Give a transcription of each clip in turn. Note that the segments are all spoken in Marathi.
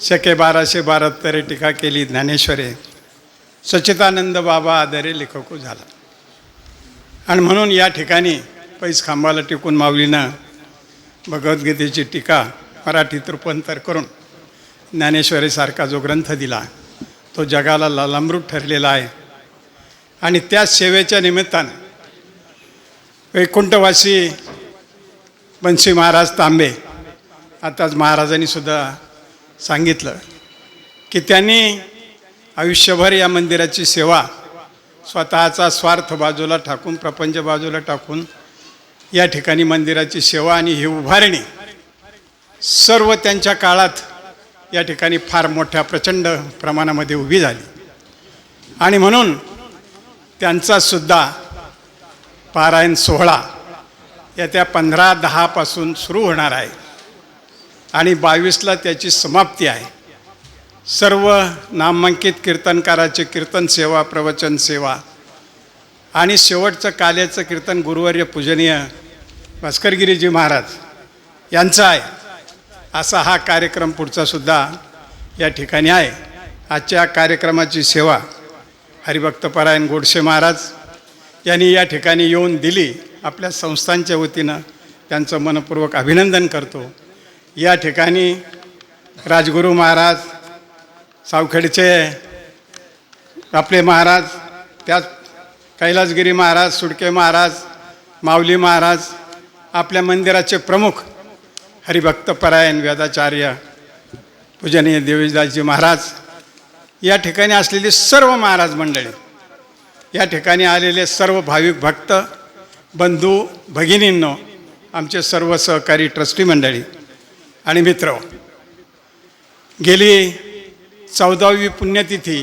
शके बाराशे बारा तरी टीका केली ज्ञानेश्वरे. सच्चिदानंद बाबा आदरे लेखकू झाला. आणि म्हणून या ठिकाणी पैस खांबाला टिकून माऊलीनं भगवद्गीतेची टीका मराठीत रूपांतर करून ज्ञानेश्वरीसारखा जो ग्रंथ दिला तो जगाला लालामृत ठरलेला आहे. आणि त्या सेवेच्या निमित्तानं वैकुंठवासी बन्सी महाराज तांबे आताच महाराजांनीसुद्धा सांगितलं की त्यांनी आयुष्यभर या मंदिराची सेवा स्वतःचा स्वार्थ बाजूला टाकून प्रपंच बाजूला टाकून या ठिकाणी मंदिराची सेवा आणि ही उभारणी सर्व त्यांच्या काळात या ठिकाणी फार मोठ्या प्रचंड प्रमाणामध्ये उभी झाली. आणि म्हणून त्यांचा सुद्धा पारायण सोहळा येत्या पंधरा दहापासून सुरू होणार आहे. आणि बावीसला त्याची समाप्ती आहे. सर्व नामांकित कीर्तनकाराचे कीर्तन सेवा प्रवचन सेवा आणि शेवटचं काल्याचं कीर्तन गुरुवर्य पूजनीय भास्करगिरीजी महाराज यांचा आहे. असा हा कार्यक्रम पुढचा सुद्धा या ठिकाणी आहे. आजच्या कार्यक्रमाची सेवा हरिभक्तपरायण गोडसे महाराज यांनी या ठिकाणी येऊन दिली. आपल्या संस्थांच्या वतीनं त्यांचं मनपूर्वक अभिनंदन करतो. या ठिकाणी राजगुरू महाराज सावखेडचे आपले महाराज त्याच कैलासगिरी महाराज सुडके महाराज माऊली महाराज आपल्या मंदिराचे प्रमुख हरिभक्तपरायण वेदाचार्य पूजनीय देवीदासजी महाराज या ठिकाणी असलेली सर्व महाराज मंडळी या ठिकाणी आलेले सर्व भाविक भक्त बंधू भगिनींनो आमचे सर्व सहकारी ट्रस्टी मंडळी आणि मित्र गेली चौदावी पुण्यतिथी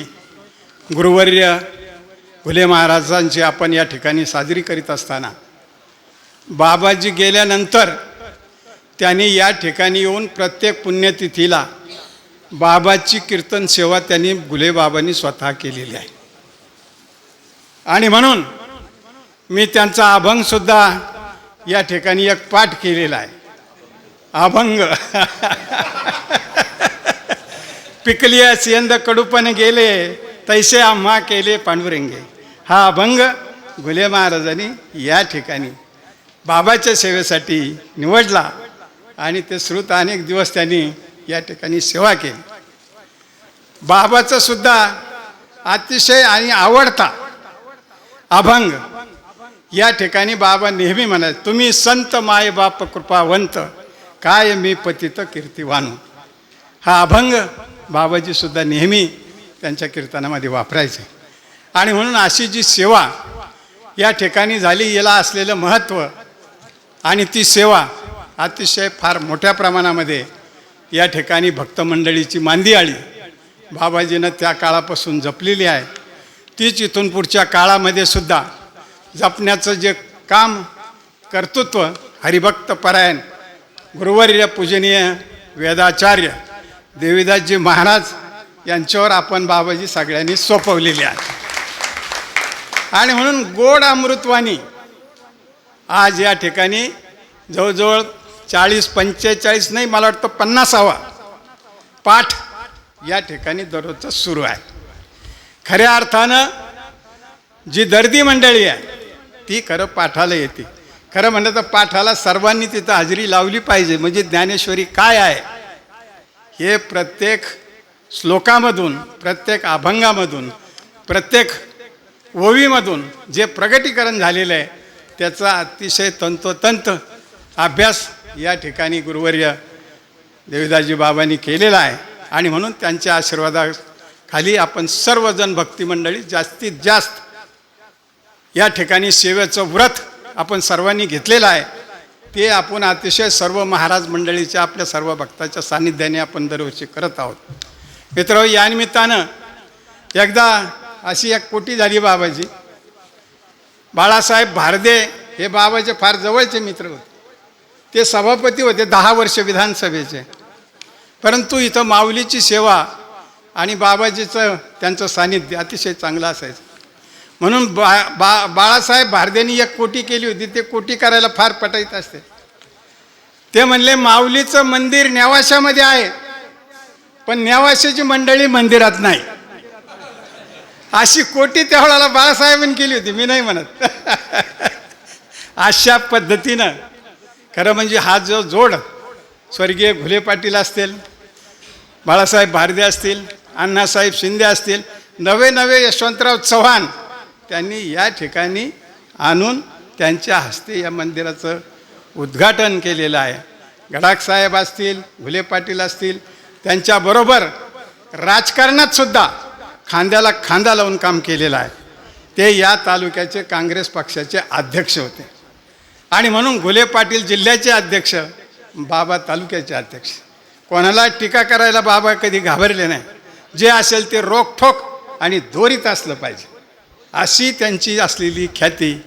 गुरुवर्य भुले महाराजांची आपण या ठिकाणी साजरी करीत असताना बाबाजी गेल्यानंतर त्यांनी या ठिकाणी येऊन प्रत्येक पुण्यतिथीला बाबाची कीर्तन सेवा त्यांनी घुले बाबांनी स्वतः केलेली आहे. आणि म्हणून मी त्यांचा अभंगसुद्धा या ठिकाणी एक पाठ केलेला आहे. अभंग. पिकलिया सियंद कडूपण गेले तैसे आम्हा केले पांडुरंगे. हा अभंग गुले महाराजांनी या ठिकाणी बाबाच्या सेवेसाठी निवडला आणि ते श्रुत अनेक दिवस त्यांनी या ठिकाणी सेवा केली. बाबाचं सुद्धा अतिशय आणि आवडता अभंग. या ठिकाणी बाबा नेहमी म्हणाले तुम्ही संत माय बाप कृपावंत काय मी पतित कीर्तिवानू हा अभंग बाबाजीसुद्धा नेहमी त्यांच्या कीर्तनामध्ये वापरायचे. आणि म्हणून अशी जी सेवा या ठिकाणी झाली याला असलेलं महत्त्व आणि ती सेवा अतिशय फार मोठ्या प्रमाणामध्ये या ठिकाणी भक्तमंडळीची मांदी आली. बाबाजीनं त्या काळापासून जपलेली आहे. तीच इथून पुढच्या काळामध्ये सुद्धा जपण्याचं जे काम कर्तृत्व हरिभक्त परायण गुरुवर्य पूजनीय वेदाचार्य देवीदासजी महाराज यांच्यावर आपण बाबाजी सगळ्यांनी सोपवलेली आहे. आणि म्हणून गोड अमृतवाणी आज या ठिकाणी जवळजवळ चाळीस पंचेचाळीस नाही मला वाटतं पन्नासावा पाठ या ठिकाणी दररोजचा सुरू आहे. खऱ्या अर्थानं जी दर्दी मंडळी आहे ती खरं पाठाला येते. खरं म्हणलं तर पाठाला सर्वांनी तिथं हजेरी लावली पाहिजे. म्हणजे ज्ञानेश्वरी काय आहे? हे प्रत्येक श्लोकामधून प्रत्येक अभंगामधून प्रत्येक ओवीमधून जे प्रगटीकरण झालेलं आहे त्याचा अतिशय तंतोतंत अभ्यास या ठिकाणी गुरुवर्य देवीदासजी बाबांनी केलेला आहे. आणि म्हणून त्यांच्या आशीर्वादाखाली आपण सर्वजण भक्तिमंडळी जास्तीत जास्त या ठिकाणी सेवेचं व्रत आपण सर्वांनी घेतलेलं आहे. ते आपण अतिशय सर्व महाराज मंडळीच्या आपल्या सर्व भक्ताच्या सान्निध्याने आपण दरवर्षी करत आहोत. मित्र या निमित्तानं एकदा अशी एक कोटी झाली बाबाजी. बाळासाहेब भारदे हे बाबाचे फार जवळचे मित्र होते. ते सभापती होते दहा वर्ष विधानसभेचे. परंतु इथं माऊलीची सेवा आणि बाबाजीचं त्यांचं सानिध्य अतिशय चांगलं असायचं. म्हणून बा बा बाळासाहेब भारदेनी एक कोटी केली होती ते कोटी करायला फार पटाईत असते. ते म्हणले माऊलीचं मंदिर नेवाशामध्ये आहे पण नेवाशाची मंडळी मंदिरात नाही. अशी कोटी त्यावेळेला बाळासाहेबांनी केली होती मी नाही म्हणत. अशा पद्धतीनं. खरं म्हणजे हा जो जोड स्वर्गीय घुले पाटील असतील बाळासाहेब भारदे असतील अण्णासाहेब शिंदे असतील नवे नवे यशवंतराव चव्हाण त्यांनी या ठिकाणी आणून त्यांच्या हस्ते या मंदिराचं उद्घाटन केलेलं आहे. गडाखसाहेब असतील घुले पाटील असतील त्यांच्याबरोबर राजकारणात सुद्धा खांद्याला खांदा लावून काम केलेलं आहे. ते या तालुक्याचे काँग्रेस पक्षाचे अध्यक्ष होते. आणि म्हणून घुले पाटील जिल्ह्याचे अध्यक्ष बाबा तालुक्याचे अध्यक्ष. कोणाला टीका करायला बाबा कधी घाबरले नाही. जे असेल ते रोखठोक आणि दोरीत असलं पाहिजे. अशी त्यांची असलेली ख्याती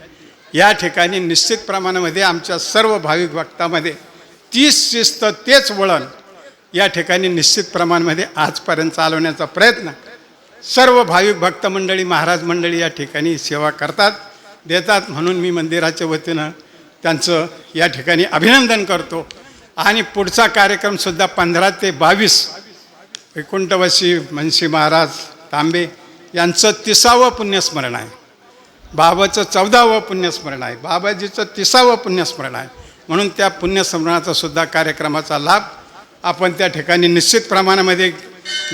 या ठिकाणी निश्चित प्रमाणामध्ये आमच्या सर्व भाविक भक्तामध्ये तीच शिस्त तेच वळण या ठिकाणी निश्चित प्रमाणामध्ये आजपर्यंत चालवण्याचा प्रयत्न सर्व भाविक भक्त मंडळी महाराज मंडळी या ठिकाणी सेवा करतात देतात म्हणून मी मंदिराच्या वतीनं त्यांचं या ठिकाणी अभिनंदन करतो. आणि पुढचा कार्यक्रमसुद्धा पंधरा ते बावीस वैकुंठवासी मनशी महाराज तांबे यांचं तिसावं पुण्यस्मरण आहे. बाबाचं चौदावं पुण्यस्मरण आहे. बाबाजीचं तिसावं पुण्यस्मरण आहे. म्हणून त्या पुण्यस्मरणाचा सुद्धा कार्यक्रमाचा लाभ आपण त्या ठिकाणी निश्चित प्रमाणामध्ये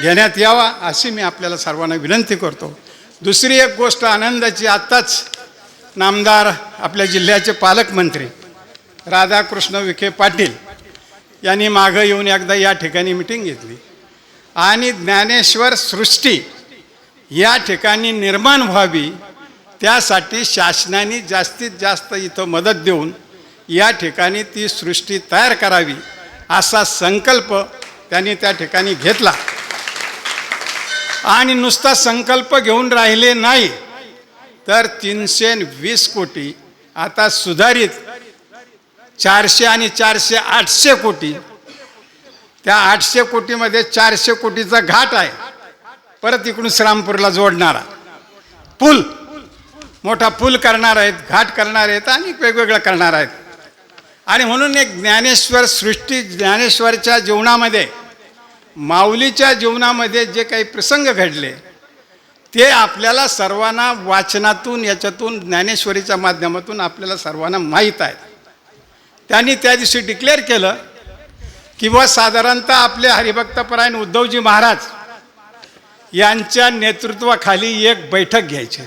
घेण्यात यावा अशी मी आपल्याला सर्वांना विनंती करतो. दुसरी एक गोष्ट आनंदाची आत्ताच नामदार आपल्या जिल्ह्याचे पालकमंत्री राधाकृष्ण विखे पाटील यांनी मागं येऊन एकदा या ठिकाणी मिटिंग घेतली. आणि ज्ञानेश्वर सृष्टी या ठिकाणी निर्माण व्हावी त्यासाठी शासनाने जास्तीत जास्त इथं मदत देऊन या ठिकाणी ती सृष्टी तयार करावी असा संकल्प त्यांनी त्या ठिकाणी घेतला. आणि नुसता संकल्प घेऊन राहिले नाही तर तीनशे वीस कोटी आता सुधारित चारशे आणि चारशे आठशे कोटी. त्या आठशे कोटीमध्ये चारशे कोटीचा घाट आहे. परत इकडून श्रामपूरला जोडणारा. पूल. मोठा पूल करणार आहेत घाट करणार आहेत आणि वेगवेगळं करणार आहेत. आणि म्हणून एक ज्ञानेश्वर सृष्टी ज्ञानेश्वरच्या जीवनामध्ये माऊलीच्या जीवनामध्ये जे काही प्रसंग घडले ते आपल्याला सर्वांना वाचनातून याच्यातून ज्ञानेश्वरीच्या माध्यमातून आपल्याला सर्वांना माहीत आहेत. त्यांनी त्या दिवशी डिक्लेअर केलं किंवा साधारणतः आपले हरिभक्तपरायण उद्धवजी महाराज यांच्या नेतृत्वाखाली एक बैठक घ्यायची.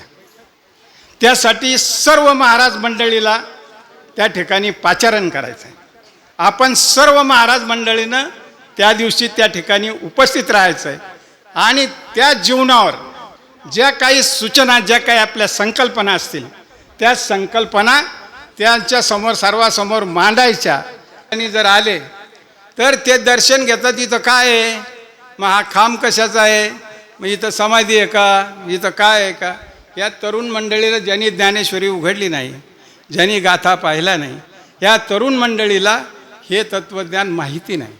त्यासाठी सर्व महाराज मंडळीला त्या ठिकाणी पाचारण करायचं आहे आपण सर्व महाराज मंडळीनं त्या दिवशी त्या ठिकाणी उपस्थित राहायचं आहे आणि त्या जीवनावर ज्या काही सूचना ज्या काही आपल्या संकल्पना असतील त्या संकल्पना त्यांच्यासमोर सर्वासमोर मांडायच्या. आणि जर आले तर ते दर्शन घेतात तिथं काय आहे? मग हा खांब कशाचा आहे? मग इथं समाधी आहे का? इथं काय आहे का? या तरुण मंडळीला ज्यांनी ज्ञानेश्वरी उघडली नाही ज्यांनी गाथा पाहिला नाही या तरुण मंडळीला हे तत्त्वज्ञान माहिती नाही.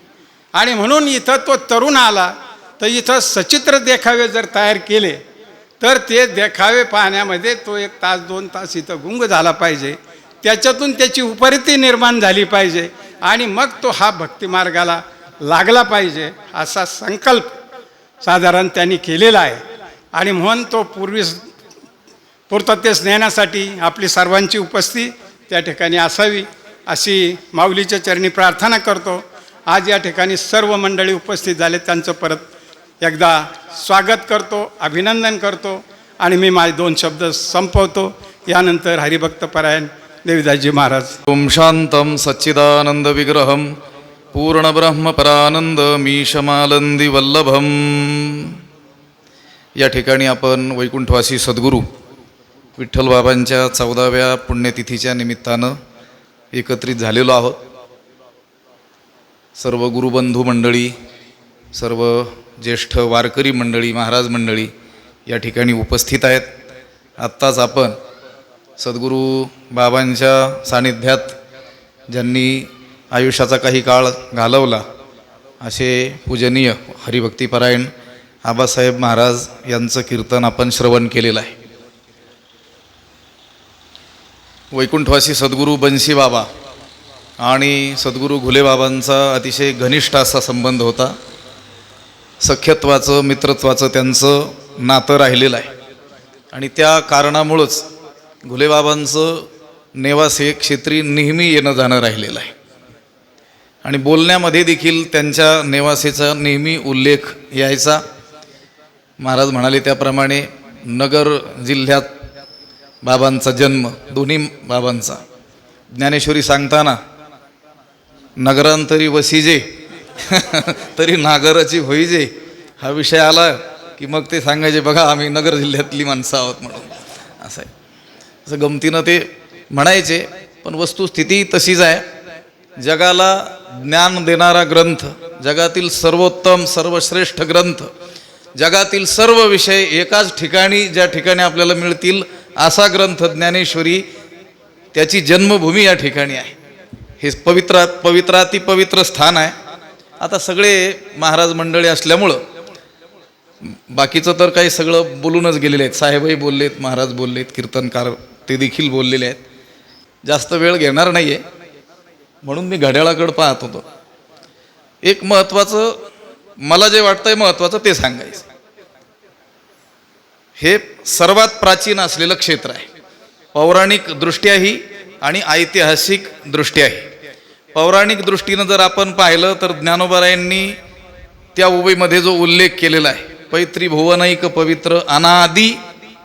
आणि म्हणून इथं तो तरुण आला तर इथं सचित्र देखावे जर तयार केले तर ते देखावे पाहण्यामध्ये तो एक तास दोन तास इथं गुंग झाला पाहिजे. त्याच्यातून त्याची उपरती निर्माण झाली पाहिजे आणि मग तो हा भक्तिमार्गाला लागला पाहिजे असा संकल्प साधारण त्यांनी केलेला आहे. आणि म्हणून तो पूर्वी पूर्ततेस नेण्यासाठी आपली सर्वांची उपस्थिती त्या ठिकाणी असावी अशी माऊलीच्या चरणी प्रार्थना करतो. आज या ठिकाणी सर्व मंडळी उपस्थित झाले त्यांचं परत एकदा स्वागत करतो अभिनंदन करतो आणि मी माझे दोन शब्द संपवतो. यानंतर हरिभक्तपरायण देवीदासजी महाराज. ओम पूर्णब्रह्मपरानंद मीशमालंदी वल्लभम या ठिकाणी आपण वैकुंठवासी सद्गुरू विठ्ठलबाबांच्या चौदाव्या पुण्यतिथीच्या निमित्तानं एकत्रित झालेलो आहोत. सर्व गुरुबंधू मंडळी सर्व ज्येष्ठ वारकरी मंडळी महाराज मंडळी या ठिकाणी उपस्थित आहेत. आत्ताच आपण सद्गुरू बाबांच्या सानिध्यात ज्यांनी आयुष्याचा काही काळ घालवला. असे पूजनीय हरिभक्तीपरायण आबासाहेब महाराज यांचं कीर्तन आपण श्रवण केलेलं आहे. वैकुंठवासी सद्गुरू बन्सी बाबा आणि सद्गुरू घुलेबाबांचा अतिशय घनिष्ठ असा संबंध होता. सख्यत्वाचं मित्रत्वाचं त्यांचं नातं राहिलेलं आहे. आणि त्या कारणामुळंच घुलेबाबांचं नेवास हे क्षेत्री नेहमी येणं जाणं राहिलेलं आहे. आणि बोलण्यामध्ये देखील त्यांच्या नेवासेचा नेहमी उल्लेख यायचा. महाराज म्हणाले त्याप्रमाणे नगर जिल्ह्यात बाबांचा जन्म दोन्ही बाबांचा. ज्ञानेश्वरी सांगताना नगरांतरी वसिजे तरी नागराची होईजे हा विषय आला की मग ते सांगायचे बघा आम्ही नगर जिल्ह्यातली माणसं आहोत म्हणून. असं आहे. असं गमतीनं ते म्हणायचे पण वस्तुस्थिती तशीच आहे. जगाला ज्ञान देणारा ग्रंथ जगातील सर्वोत्तम सर्वश्रेष्ठ ग्रंथ जगातील सर्व विषय एकाच ठिकाणी ज्या ठिकाणी आपल्याला मिळतील असा ग्रंथ ज्ञानेश्वरी त्याची जन्मभूमी या ठिकाणी आहे. हे पवित्र पवित्राती पवित्र स्थान आहे. आता सगळे महाराज मंडळी असल्यामुळं बाकीचं तर काही सगळं बोलूनच गेलेले आहेत. साहेबही बोललेत महाराज बोललेत कीर्तनकार ते देखील बोललेले आहेत. जास्त वेळ घेणार नाही आहे म्हणून मी घड्याळाकडं पाहत होतो. एक महत्त्वाचं मला जे वाटतंय महत्त्वाचं ते सांगायचं. हे सर्वात प्राचीन असलेलं क्षेत्र आहे. पौराणिक दृष्ट्याही आणि ऐतिहासिक दृष्ट्याही. पौराणिक दृष्टीनं जर आपण पाहिलं तर ज्ञानोबरायांनी त्या उभीमध्ये जो उल्लेख केलेला आहे पैत्री भुवनैक पवित्र अनादि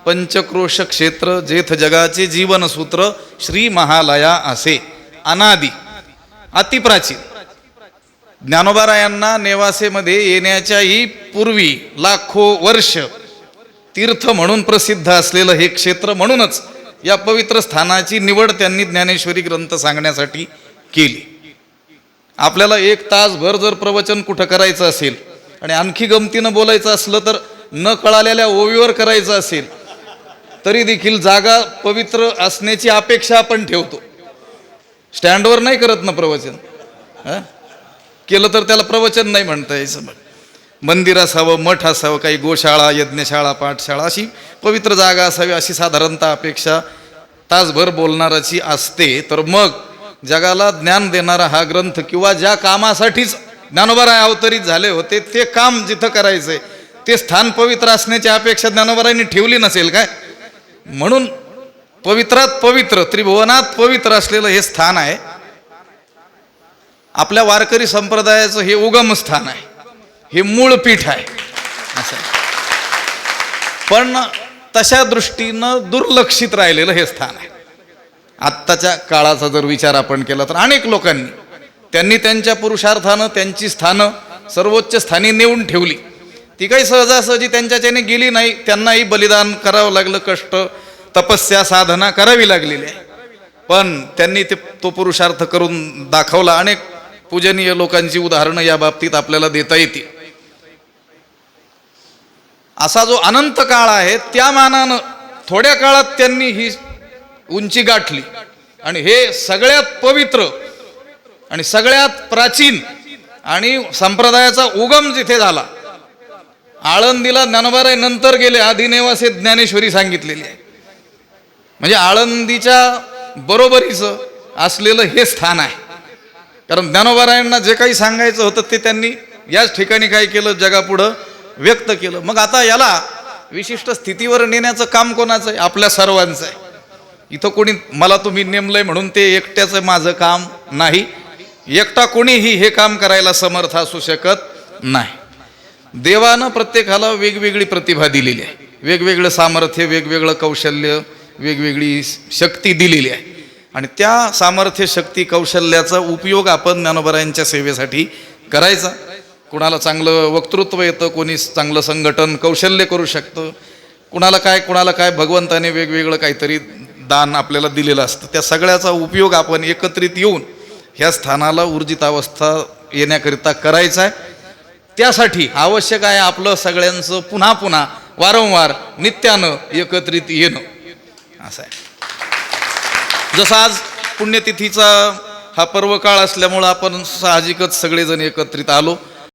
पंचक्रोश क्षेत्र जेथ जगाचे जीवनसूत्र श्री महालया असे अनादि. अतिप्राचीन. ज्ञानोबारायांना नेवासेमध्ये येण्याच्याही पूर्वी लाखो वर्ष तीर्थ म्हणून प्रसिद्ध असलेलं हे क्षेत्र म्हणूनच या पवित्र स्थानाची निवड त्यांनी ज्ञानेश्वरी ग्रंथ सांगण्यासाठी केली. आपल्याला एक तासभर जर प्रवचन कुठं करायचं असेल आणि आणखी गमतीनं बोलायचं असलं तर न कळालेल्या ओवीवर करायचं असेल तरी देखील जागा पवित्र असण्याची अपेक्षा आपण ठेवतो. स्टँडवर नाही करत ना प्रवचन. हां? केलं तर त्याला प्रवचन नाही म्हणता यायचं मग मंदिर असावं मठ असावं काही गोशाळा यज्ञशाळा पाठशाळा अशी पवित्र जागा असावी अशी साधारणतः अपेक्षा तासभर बोलणाराची असते. तर मग जगाला ज्ञान देणारा हा ग्रंथ किंवा ज्या कामासाठीच ज्ञानोबाराय अवतरित झाले होते ते काम जिथं करायचंय ते स्थान पवित्र असण्याची अपेक्षा ज्ञानोबारायांनी ठेवली नसेल काय? म्हणून पवित्रात पवित्र त्रिभुवनात पवित्र असलेलं हे स्थान आहे. आपल्या वारकरी संप्रदायाचं हे उगम स्थान आहे. हे मूळ पीठ आहे. असं पण तशा दृष्टीनं दुर्लक्षित राहिलेलं हे स्थान आहे. आत्ताच्या काळाचा जर विचार आपण केला तर अनेक लोकांनी त्यांनी त्यांच्या पुरुषार्थानं त्यांची स्थानं सर्वोच्च स्थानी नेऊन ठेवली. ती काही सहजासहजी त्यांच्याच्याने गेली नाही त्यांनाही बलिदान करावं लागलं कष्ट तपस्या साधना करावी लागलेली आहे. पण त्यांनी ते तो पुरुषार्थ करून दाखवला. अनेक पूजनीय लोकांची उदाहरणं या बाबतीत आपल्याला देता येतील. असा जो अनंत काळ आहे त्या मानानं थोड्या काळात त्यांनी ही उंची गाठली. आणि हे सगळ्यात पवित्र आणि सगळ्यात प्राचीन आणि संप्रदायाचा उगम जिथे झाला आळंदीला ज्ञानोबाराय नंतर गेले. आदिनेवास हे ज्ञानेश्वरी सांगितलेली आहे. म्हणजे आळंदीच्या बरोबरीचं असलेलं हे स्थान आहे. कारण ज्ञानोबारायांना जे काही सांगायचं होतं ते त्यांनी याच ठिकाणी काय केलं जगापुढं व्यक्त केलं. मग आता याला विशिष्ट स्थितीवर नेण्याचं काम कोणाचं आहे? आपल्या सर्वांचं आहे. इथं कोणी मला तुम्ही नेमलंय म्हणून ते एकट्याचं माझं काम नाही. एकटा कोणीही हे काम करायला समर्थ असू शकत नाही. देवानं प्रत्येकाला वेगवेगळी प्रतिभा दिलेली आहे. वेगवेगळं सामर्थ्य वेगवेगळं कौशल्य वेगवेगळी शक्ती दिलेली आहे. आणि त्या सामर्थ्य शक्ती कौशल्याचा उपयोग आपण ज्ञानोबरायांच्या सेवेसाठी करायचा. कुणाला चांगलं वक्तृत्व येतं कोणी चांगलं संघटन कौशल्य करू शकतं. कुणाला काय कुणाला काय भगवंताने वेगवेगळं काहीतरी दान आपल्याला दिलेलं असतं. त्या सगळ्याचा उपयोग आपण एकत्रित येऊन ह्या स्थानाला ऊर्जितावस्था येण्याकरिता करायचा आहे. त्यासाठी आवश्यक आहे आपलं सगळ्यांचं पुन्हा पुन्हा वारंवार नित्यानं एकत्रित येणं. असं आहे. जसं आज पुण्यतिथीचा हा पर्व काळ असल्यामुळं आपण साहजिकच सगळेजण एकत्रित आलो.